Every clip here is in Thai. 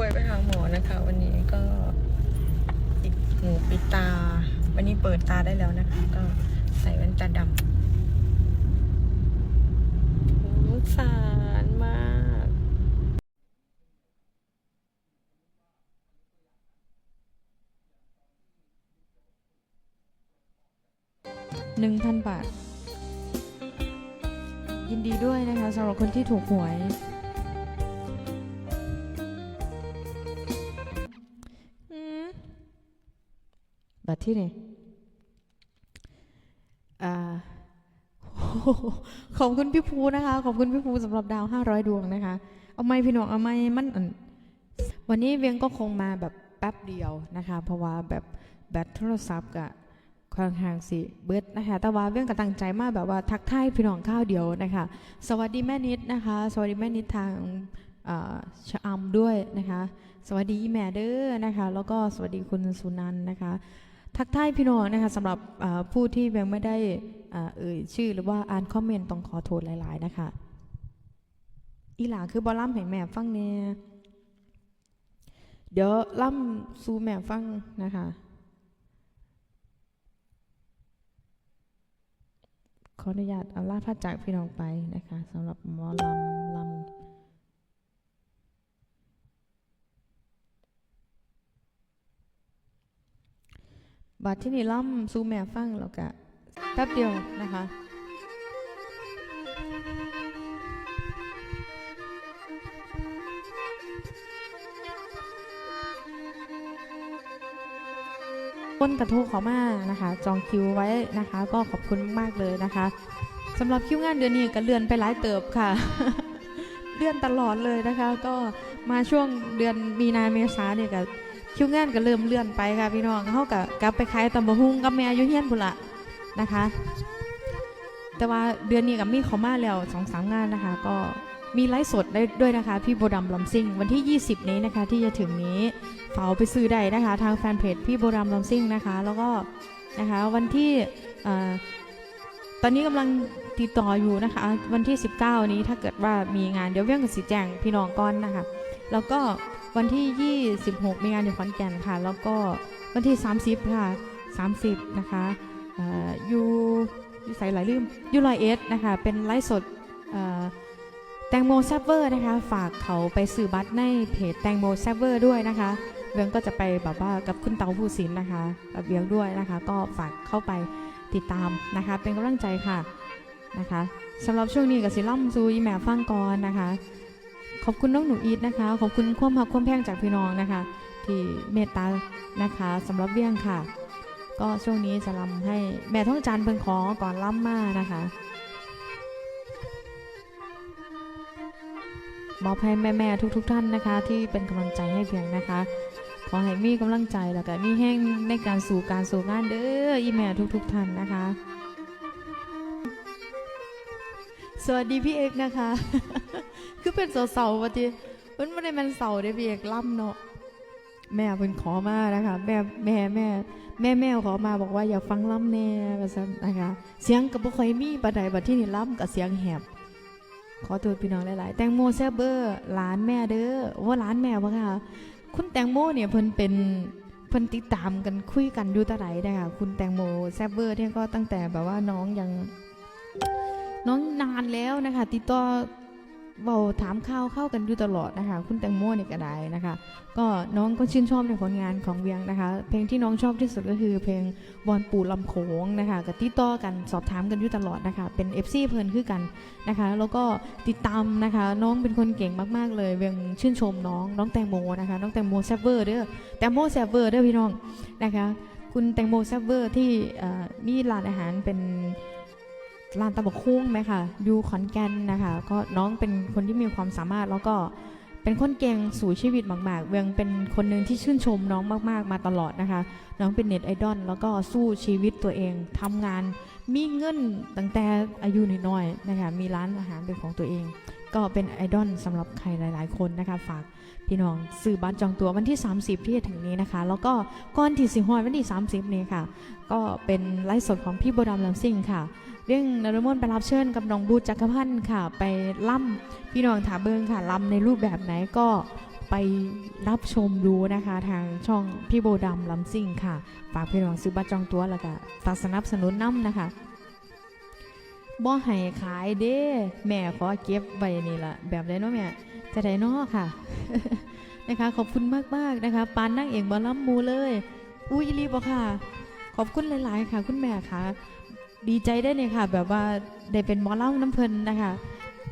ป่วยไปหาหมอนะคะ วันนี้ก็ปิดหูปิดตา วันนี้เปิดตาได้แล้วนะคะ ก็ใส่แว่นตาดำสงสารมากหนึ่งพันบาท ยินดีด้วยนะคะสำหรับคนที่ถูกหวย บัตรที่นี่ขอบคุณพี่ภูนะคะ ขอบคุณพี่ภูสำหรับดาว500ดวงนะคะ เอาไม่พี่น้องเอาไม่มันวันนี้เวียงก็คงมาแบบแป๊บเดียวนะคะ เพราะว่าแบบแบตโทรศัพท์กะค่อนข้างสิเบิดนะคะ แต่ว่าเวียงก็ตั้งใจมากแบบว่าทักทายพี่น้องข้าวเดียวนะคะ สวัสดีแม่นิดนะคะ สวัสดีแม่นิดทางอ่อชะอำด้วยนะคะ สวัสดีแม่เด้อนะคะ แล้วก็สวัสดีคุณสุนันนะคะ ทักทายพี่น้องนะคะสำหรับผู้ที่ยังไม่ได้เอ่อเอ่ยชื่อหรือว่าอ่านคอมเมนต์ต้องขอโทษหลาย ๆ นะคะ อีหลาคือบอลล่ำให้แม่ฟังเนี่ยเดี๋ยวล่ำสู่แม่ฟังนะคะ ขออนุญาตเอาลาพัดจากพี่น้องไปนะคะสำหรับหมอลำลำ บัดที่นี่ล่ำสู่แม่ฟังแล้วก็แป๊บเดียวนะคะต้นกระทู้เขามานะคะ จองคิวไว้นะคะ ก็ขอบคุณมากๆเลยนะคะสำหรับคิวงานเดือนนี้ก็เลื่อนไปหลายเติบค่ะ เลื่อนตลอดเลยนะคะ ก็มาช่วงเดือนมีนาเมษาเนี่ยก็ คิวงานก็เริ่มเลื่อนไปค่ะพี่น้องเขากับกลับไปขายตำบะฮุงกับแม่อยุเฮียนพุละนะคะ แต่ว่าเดือนนี้กับมีเขามาแล้วสองสามงานนะคะ ก็มีไลฟ์สดได้ด้วยนะคะ พี่โบดำลำซิ่ง วันที่ 20 นี้นะคะ ที่จะถึงนี้เฝ้าไปซื้อได้นะคะ ทางแฟนเพจพี่โบดำลำซิ่งนะคะ แล้วก็นะคะวันที่เอ่อตอนนี้กำลังติดต่ออยู่นะคะ วันที่ 19 นี้ถ้าเกิดว่ามีงานเดี๋ยวเวียงกับสีแจงพี่น้องก้อนนะคะ แล้วก็ วันที่ 26 มีงานอยู่ขอนแก่นค่ะ แล้วก็วันที่ 30 ค่ะ 30 นะคะอ่ออยู่อยู่ใส่หลายลืมอยู่ลอยเอสนะคะ เป็นไลฟ์สดอ่อแตงโมแซบเวอร์นะคะ ฝากเขาไปซื้อบัตรในเพจแตงโมแซบเวอร์ด้วยนะคะเวียงก็จะไปแบบว่ากับคุณเตาผู้ศิลป์นะคะกับเวียงด้วยนะคะ ก็ฝากเข้าไปติดตามนะคะ เป็นกำลังใจค่ะนะคะสำหรับช่วงนี้กับสิล่ำซูอีแม่ฟังก่อนนะคะ อบคุณน้องหนูอีทนะคะ ขอบคุณความหักความแพงจากพี่น้องนะคะ ที่เมตตานะคะสำหรับเวียงค่ะ ก็ช่วงนี้จะลำให้แม่ท่องจันเพิ่นขอก่อนล่ำมานะคะมอบให้แม่ๆทุก ๆ ท่านนะคะ ที่เป็นกำลังใจให้เพียงนะคะ ขอให้มีกำลังใจแล้วก็มีแห้งในการสู่การสู่งานเด้ออีแม่ทุก ๆ ท่านนะคะ สวัสดีพี่เอกนะคะ เป็นเสาๆปะทีมันไม่ได้เป็นเสาได้พี่เอกล่ำเนาะแม่เพิ่นขอมานะคะแม่แม่แม่แม่แม่ขอมาบอกว่าอยากฟังล่ำแน่ว่าซั่นนะคะ เสียงกับบ่ค่อยมีปานใดบัดที่นี่ล่ำกับเสียงแหบ ขอโทษพี่น้องหลายๆ แตงโมแซบเบอร์หลานแม่เด้อว่าหลานแม่บ่ค่ะคุณแตงโมเนี่ยเพิ่นเป็นเพิ่นติดตามกันคุยกันอยู่แตะไหนนะคะคุณแตงโมแซบเบอร์เนี่ยก็ตั้งแต่แบบว่าน้องยังน้องนานแล้วนะคะติดต่อ เบาถามข่าวเข้ากันอยู่ตลอดนะคะ คุณแตงโมเนี่ยก็ได้นะคะ ก็น้องก็ชื่นชอบในผลงานของเวียงนะคะ เพลงที่น้องชอบที่สุดก็คือ เพลงบอลปูลำโขงนะคะก็ติดต่อกันสอบถามกันอยู่ตลอดนะคะ เป็น FC เพลินคือกันนะคะ แล้วก็ติดตามนะคะ น้องเป็นคนเก่งมากๆ เลยเวียงชื่นชมน้องน้องแตงโมนะคะ น้องแตงโมแซบเวอร์เด้อแตงโมแซบเวอร์เด้อพี่น้องนะคะ คุณแตงโมแซบเวอร์ที่เอ่อมีร้านอาหารเป็น ลานตะบกคุ้งไหมคะอยู่ขอนแก่นนะคะ ก็น้องเป็นคนที่มีความสามารถแล้วก็เป็นคนเก่งสู่ชีวิตมากๆเวียงเป็นคนหนึ่งที่ชื่นชมน้องมากๆ มาตลอดนะคะ น้องเป็นเน็ตไอดอลแล้วก็สู้ชีวิตตัวเองทำงานมีเงินตั้งแต่อายุน้อยๆนะคะ มีร้านอาหารเป็นของตัวเอง ก็เป็นไอดอลสำหรับใครหลาย ๆ คนนะคะ ฝากพี่น้องซื้อบัตรจองตั๋ววันที่ 30 ที่จะถึงนี้นะคะ แล้วก็ก่อนที่สิฮอดวันที่ 30 นี้ค่ะ ก็เป็นไลฟ์สดของพี่โบดำลำซิ่งค่ะ เรื่องนรมนไปรับเชิญกับน้องบูจักรพันธ์ค่ะ ไปล่ำพี่น้องถาเบิงค่ะล่ำในรูปแบบไหนก็ไปรับชมดูนะคะ ทางช่องพี่โบดำลำซิ่งค่ะฝากพี่น้องซื้อบัตรจองตั๋วแล้วก็ฝากสนับสนุนน้ำนะคะ บ่ให้ขายเด้แม่ขอเก็บไว้นี่ละแบบไดเนาะแม่จะได้นาะค่ะ นะคะขอบคุณมากๆนะคะปานนั่งเองบอลัมมูเลย อุ้ยอีหลีบอค่ะ ขอบคุณหลาย ๆ ค่ะ คุณแม่ค่ะ ดีใจได้เนี่ยค่ะ แบบว่าได้เป็นหมอลำน้ำเพลินนะคะ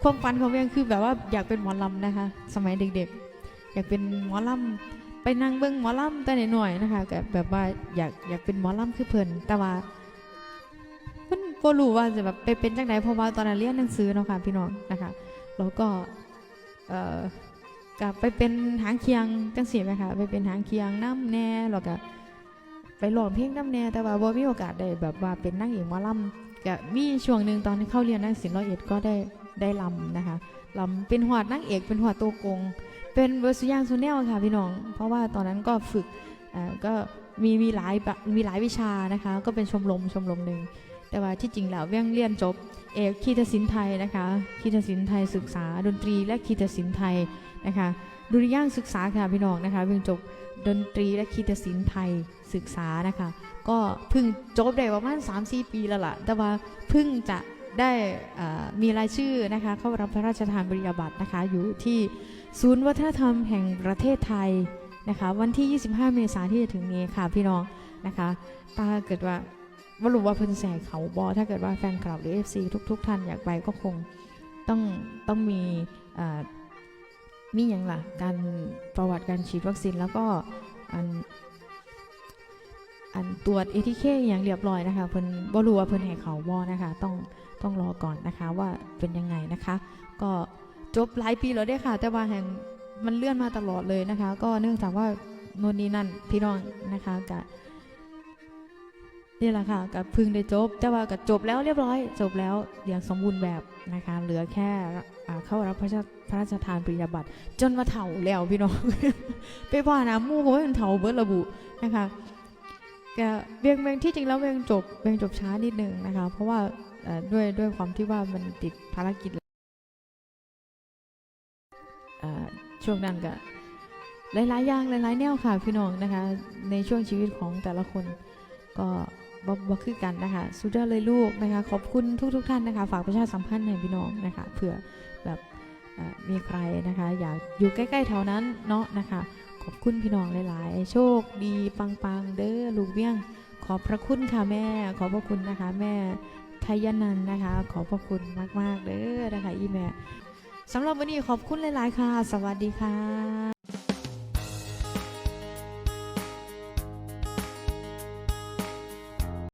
ความฝันของเวียงคือแบบว่าอยากเป็นหมอลำนะคะ สมัยเด็ก ๆ อยากเป็นหมอลำไปนั่งเบิ้งหมอลำแต่หน่อยๆนะคะแบบว่าอยากอยากเป็นหมอลำคือเพลินแต่ว่า บ่รู้ว่าจะแบบไปเป็นจังไดเพราะว่าตอนนั้นเรียนหนังสือเนาะค่ะพี่น้องนะคะแล้วก็เอ่อกลับไปเป็นหางเคียงจังสีไหมคะไปเป็นหางเคียงน้ำแน่แล้วก็ไปร้องเพลงน้ำแน่แต่ว่าบ่มีโอกาสได้แบบว่าเป็นนั่งเอกหมอลำก็มีช่วงหนึ่งตอนที่เข้าเรียนนักศิลป์ร้อยเอ็ดก็ได้ได้ลำนะคะลำเป็นหัวนั่งเอกเป็นหัวตัวกง เป็นเวอร์สุย่างสุแนลค่ะพี่น้อง เพราะว่าตอนนั้นก็ฝึกเอ่อก็มีมีหลายมีหลายวิชานะคะ ก็เป็นชมรมชมรมหนึ่ง แต่ว่าที่จริงแล้วเวียงเรียนจบ เอกคีตศิลป์ไทยนะคะคีตศิลป์ไทยศึกษาดนตรีและคีตศิลป์ไทยนะคะดุริยางศึกษาค่ะพี่น้องนะคะเวียงจบดนตรีและคีตศิลป์ไทยศึกษานะคะ ก็เพิ่งจบได้ประมาณ3-4 ปีแล้วล่ะ แต่ว่าเพิ่งจะได้มีรายชื่อนะคะเข้ารับพระราชทานปริญาบัตรนะคะอยู่ที่ศูนย์วัฒนธรรมแห่งประเทศไทยนะคะวันที่ 25 เมษายนที่จะถึงนี้ค่ะพี่น้องนะคะ ถ้าเกิดว่า ว่ารู้ว่าเพิ่นแสกเขาบอถ้าเกิดว่าแฟนคลับหรือ FC ทุก ๆ ท่านอยากไปก็คงต้องต้องมีเอ่อมีอย่างล่ะการประวัติการฉีดวัคซีนแล้วก็อันอันตรวจเอทีเคอย่างเรียบร้อยนะคะเพิ่นบ่รู้ว่าเพิ่นให้เขาบอนะคะต้องต้องรอก่อนนะคะว่าเป็นยังไงนะคะ ก็จบหลายปีแล้วเด้ค่ะ แต่ว่าแห่งมันเลื่อนมาตลอดเลยนะคะ ก็เนื่องจากว่าโน่นนี่นั่นพี่น้องนะคะกะ นี่แหละค่ะกับพึ่งได้จบ แต่ว่าก็จบแล้วเรียบร้อย จบแล้วอย่างสมบูรณ์แบบนะคะ เหลือแค่เข้ารับพระราชพระราชทานปริญญาบัตรจนมาเถ่าแล้วพี่น้อง ไปว่านะมู่ก็เป็นเถ่าเบิร์ระบุนะคะก็เบียงเบียงที่จริงแล้วเบียงจบเบียงจบช้านิดนึงนะคะ เพราะว่าด้วยด้วยความที่ว่ามันติดภารกิจช่วงนั้นก็หลายๆอย่างหลายๆแนวค่ะพี่น้องนะคะ ในช่วงชีวิตของแต่ละคนก็ บ่บ่คือกันนะคะสุดยอดเลยลูกนะคะ ขอบคุณทุกๆทท่านนะคะ ฝากประชาสัมพันธ์ให้พี่น้องนะคะเผื่อแบบมีใครนะคะ อยากอยู่ใกล้ๆแถวนั้นเนาะนะคะ ขอบคุณพี่น้องหลายๆ โชคดีปังๆ เด้อลูกเบี้ยง ขอบพระคุณค่ะแม่ ขอบพระคุณนะคะ แม่ไทยนันนะคะ ขอบพระคุณมากๆเด้อนะคะอีแม่สำหรับวันนี้ขอบคุณหลาย ๆ ค่ะ สวัสดีค่ะ